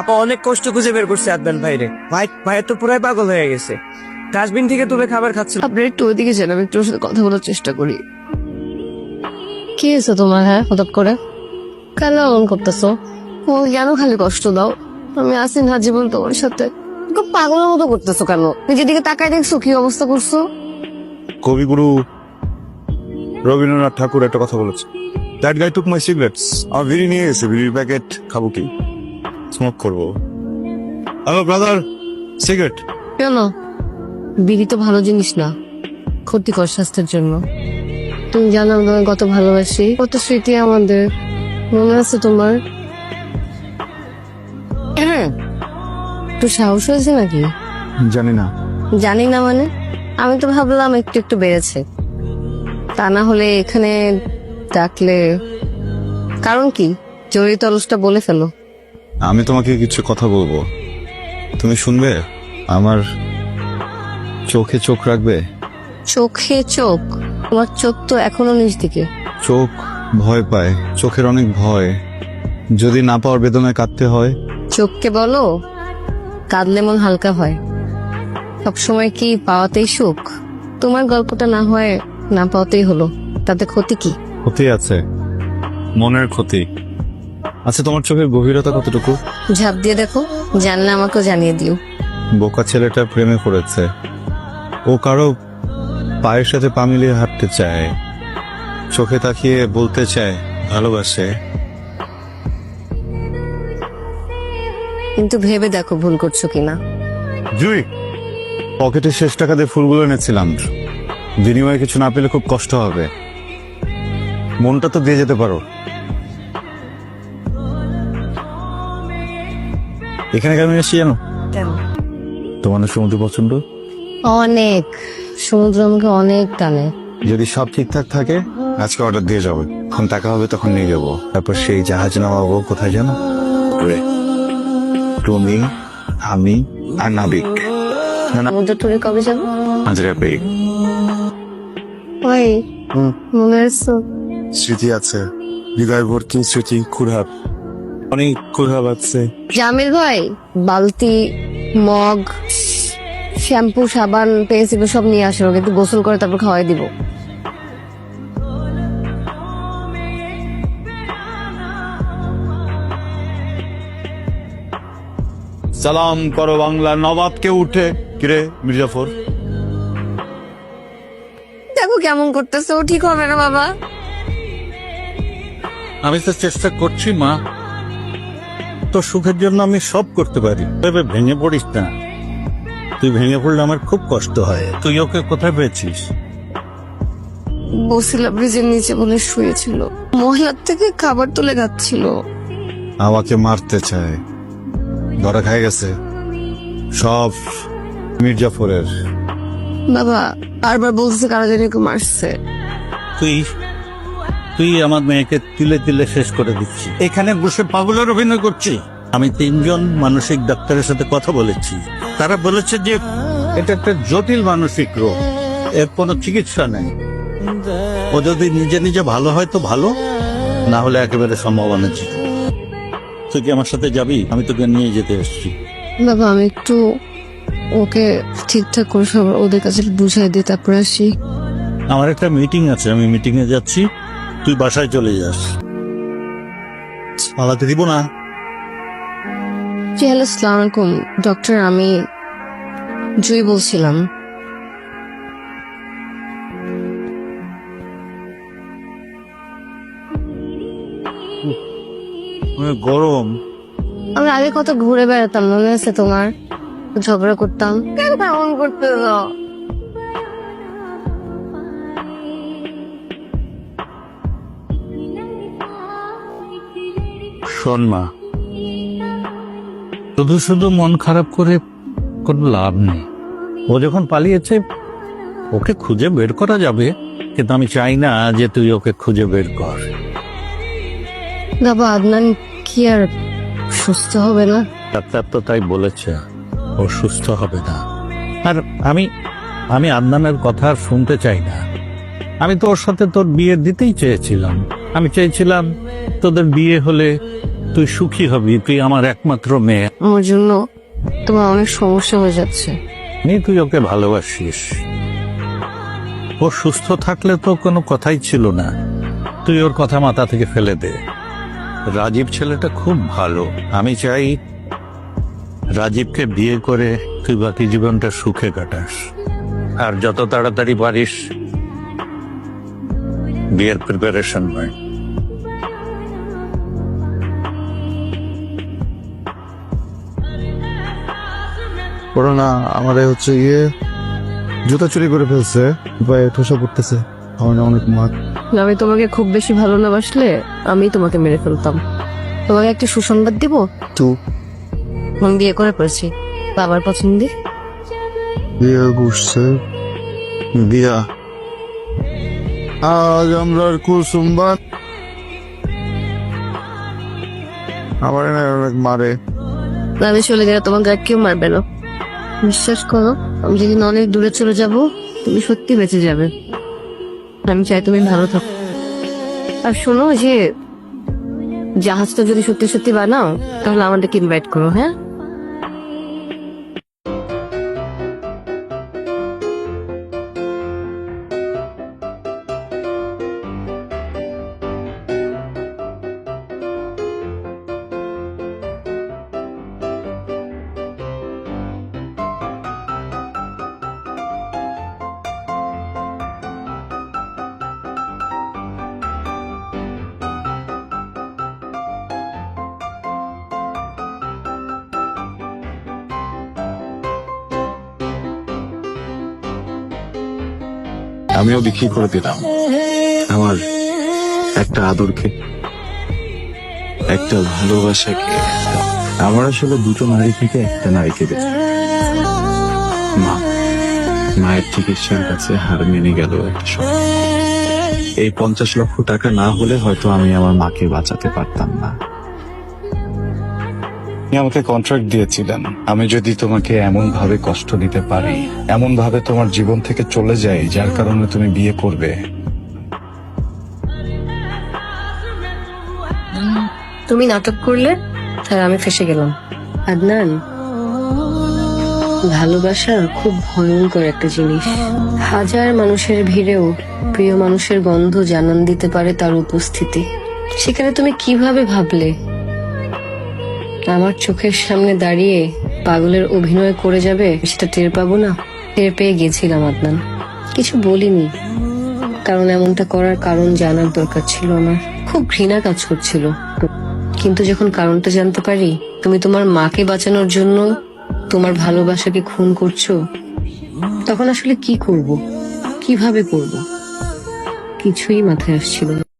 আপা অনেক কষ্ট খুঁজে বের করছে আদনান ভাইরে। ভাই ভাইয়ের তো পুরাই পাগল হয়ে গেছে। ডাস্টবিন থেকে তুলে খাবার খাচ্ছিল। আপনি একটু ওইদিকে যান আমি একটু ওর সাথে কথা বলার চেষ্টা করি। কি হয়েছে তোমার হ্যাঁ হঠাৎ করে? কেন এমন করতেছো? ও কেন খালি কষ্ট দাও? আমি আসি না জীবন তোমার সাথে। খুব পাগলের মতো করতেছো কেন? নিজের দিকে তাকায় দেখছ কি অবস্থা করছ? কবিগুরু রবীন্দ্রনাথ ঠাকুর একটা কথা বলেছে। That guy took my cigarettes আমার বিড়ি নিয়ে গেছে বিড়ির প্যাকেট খাব কি? স্মোক করব। হ্যালো ব্রাদার সিগারেট কেন? বিড়ি তো ভালো জিনিস না। ক্ষতিকর স্বাস্থ্যের জন্য। তুমি জানো আমি তোমায় কত ভালোবাসি। কত স্মৃতি আমাদের। মনে আছে তোমার? হ্যাঁ। একটু সাহস হয়েছে নাকি? জানি না। জানি না মানে? আমি তো ভাবলাম একটু একটু বেড়েছে। তা না হলে এখানে ডাকলে কারণ কি? জরুরি তলসটা বলে ফেলো। আমি তোমাকে কিছু কথা বলব। তুমি শুনবে? আমার চোখে চোখ রাখবে? চোখে চোখ? তোমার চোখ তো এখনও নিচ দিকে। চোখ ভয় পায়। চোখের অনেক ভয়। যদি না পাওয়ার বেদনায় কাঁদতে হয়? চোখকে বলো কাঁদলে মন হালকা হয়। সবসময় কি পাওয়াতেই সুখ? তোমার গল্পটা না হয় না পাওয়াতেই হলো। তাতে ক্ষতি কি? ক্ষতি আছে। মনের ক্ষতি। আচ্ছা তোমার চোখের গভীরতা কতটুকু? ঝাঁপ দিয়ে দেখো জানলে আমাকেও জানিয়ে দিও। বোকা ছেলেটা প্রেমে পড়েছে। ও কারও পায়ের সাথে পা মিলিয়ে হাঁটতে চায় চোখে তাকিয়ে বলতে চায় ভালোবাসে। কিন্তু ভেবে দেখো ভুল করছ কিনা। জুই পকেটে শেষ টাকা দিয়ে ফুলগুলো এনেছিলাম। বিনিময়ে কিছু না পেলে খুব কষ্ট হবে। মনটা তো দিয়ে যেতে পারো। এখানে কেন এসেছি জানো কেন? তোমার না সমুদ্র পছন্দ? অনেক। সমুদ্র আমাকে অনেক টানে। যদি সব ঠিকঠাক থাকে আজকে অর্ডার দিয়ে যাবে। যখন টাকা হবে তখন নিয়ে যাব। তারপর সেই জাহাজ নামাবো কোথায় জানো। তুমি আমি আর নাবিক। সমুদ্র টুরে কবে যাব? হাজারা পেয়ে ওই মনে আছে? স্মৃতি আছে। হৃদয় ভর্তি স্মৃতি খুরহাব অনেক খুরহাব আছে জামিল ভাই বালতি মগ শ্যাম্পু সাবান পেস্ট এগুলো সব নিয়ে আসো ওকে একটু গোসল করে তারপর খাওয়াই দিব। সালাম করো বাংলা নবাবকে উঠে। কিরে মির্জাফর? দেখো কেমন করতেছে ও ঠিক হবে না বাবা? আমি তো চেষ্টা করছি মা। তোর সুখের জন্য আমি সব করতে পারি। তবে ভেঙে পড়িস না। তুই ভেঙে পড়লে আমার খুব কষ্ট হয়। তুই ওকে কোথায় পেয়েছিস? বসিলা ব্রিজের নিচে বলে শুয়েছিল। মহিলার থেকে খাবার তুলে খাচ্ছিল। আমাকে মারতে চায়। ধরা খাই গেছে। সব মির্জাফরের। বাবা বারবার বলছে কারা জানি ওকে মারছে। তুই তুই আমার মেয়েকে তিলে তিলে শেষ করে দিচ্ছি এখানে বসে পাগলের অভিনয় করছি। আমি তিনজন মানসিক ডাক্তারের সাথে কথা বলেছি। তারা বলেছে যে এটা একটা জটিল মানসিক রোগ। এর কোনো চিকিৎসা নেই। ও যদি নিজে নিজে ভালো হয় তো ভালো না হলে একেবারে সম্ভাবনা ছিল তুই কি আমার সাথে যাবি? আমি তোকে নিয়ে যেতে এসেছি। বাবা আমি একটু ওকে ঠিকঠাক করে সব ওদের কাছে বুঝাই দিই তারপর আসি। আমার একটা মিটিং আছে আমি মিটিং এ যাচ্ছি। তুই বাসায় চলে যাস। পালাতে দিব না? জি হ্যালো আসসালামু আলাইকুম। ডক্টর আমি জুই বলছিলাম। গরম। আমি আগে কত ঘুরে বেড়াতাম মনে আছে তোমার? ঝগড়া করতাম। কেন এমন করতে শোন মা। শুধু শুধু মন খারাপ করে কোনো লাভ নেই। ও যখন পালিয়েছে ওকে খুঁজে বের করা যাবে কিন্তু আমি চাই না যে তুই ওকে খুঁজে বের কর। বাবা আদনান কি আর সুস্থ হবে না? ডাক্তার তো তাই বলেছে ও সুস্থ হবে না। আর আমি আমি আদনানের কথা আর শুনতে চাই না। আমি তো ওর সাথে তোর বিয়ে দিতেই চেয়েছিলাম। আমি চেয়েছিলাম তোদের বিয়ে হলে তুই সুখী হবি তুই আমার একমাত্র মেয়ে। আমার জন্য তোমার অনেক সমস্যা হয়ে যাচ্ছে। তুই ওকে ভালোবাসিস। ও সুস্থ থাকলে তো কোনো কথাই ছিল না। তুই ওর কথা মাথা থেকে ফেলে দে। রাজীব ছেলেটা খুব ভালো। আমি চাই রাজীবকে বিয়ে করে তুই বাকি জীবনটা সুখে কাটাস। আর যত তাড়াতাড়ি পারিস বিয়ের প্রিপারেশন নয় ওরা না আমারে হচ্ছে গিয়ে জুতা চুরি করে ফেলছে পায়ে ঠোসা পড়তেছে। আমার না অনেক মার আমি তোমাকে খুব বেশি ভালো না বাসলে আমি তোমাকে মেরে ফেলতাম। তোমাকে একটা সুসংবাদ দিব? তু? আমি বিয়ে করে পড়েছি। বাবার পছন্দে বিয়ে করছে। বিয়া। আজ আমরা কুসুম্বাদ আমার অনেক মারে। আমি চলে গেলে তোমাকে কেউ মারবে না। বিশ্বাস করো, আমি যেদিন অনেক দূরে চলে যাব, তুমি সত্যি বেঁচে যাবে। আমি চাই তুমি ভালো থাকো। আর শোনো যে, জাহাজটা যদি সত্যি সত্যি বানাও, তাহলে আমাদেরকে ইনভাইট করো হ্যাঁ? আমিও বিক্রি করে দিলাম। আমার একটা আদরকে, একটা ভালোবাসাকে। আমার আসলে দুটো নারী থেকে একটা নারীকে বেছে মা, মায়ের চিকিৎসার কাছে হার মেনে গেল একটা এই পঞ্চাশ লক্ষ টাকা না হলে হয়তো আমি আমার মাকে বাঁচাতে পারতাম না। আপনি আমাকে কন্ট্রাক্ট দিয়েছিলেন। আমি যদি তোমাকে এমন ভাবে কষ্ট দিতে পারি এমন ভাবে তোমার জীবন থেকে চলে যাই যার কারণে তুমি বিয়ে করবে। তুমি নাটক করলে তাই আমি ফেসে গেলাম। আদনান ভালোবাসা খুব ভয়ঙ্কর একটা জিনিস। হাজার মানুষের ভিড়েও প্রিয় মানুষের গন্ধ জানান দিতে পারে তার উপস্থিতি। সেখানে তুমি কীভাবে ভাবলে? আমার চোখের সামনে দাঁড়িয়ে পাগলের অভিনয় করে যাবে, সেটা টের পাবো না। টের পেয়ে গেছিলাম আদনান। কিছু বলিনি, কারণ এমনটা করার কারণ জানার দরকার ছিল আমার খুব ঘৃণা কাজ করছিল। কিন্তু যখন কারণটা জানতে পারি, তুমি তোমার মাকে বাঁচানোর জন্য তোমার ভালোবাসাকে খুন করছ, তখন আসলে কি করব? কীভাবে করব? কিছুই মাথায় আসছিল না।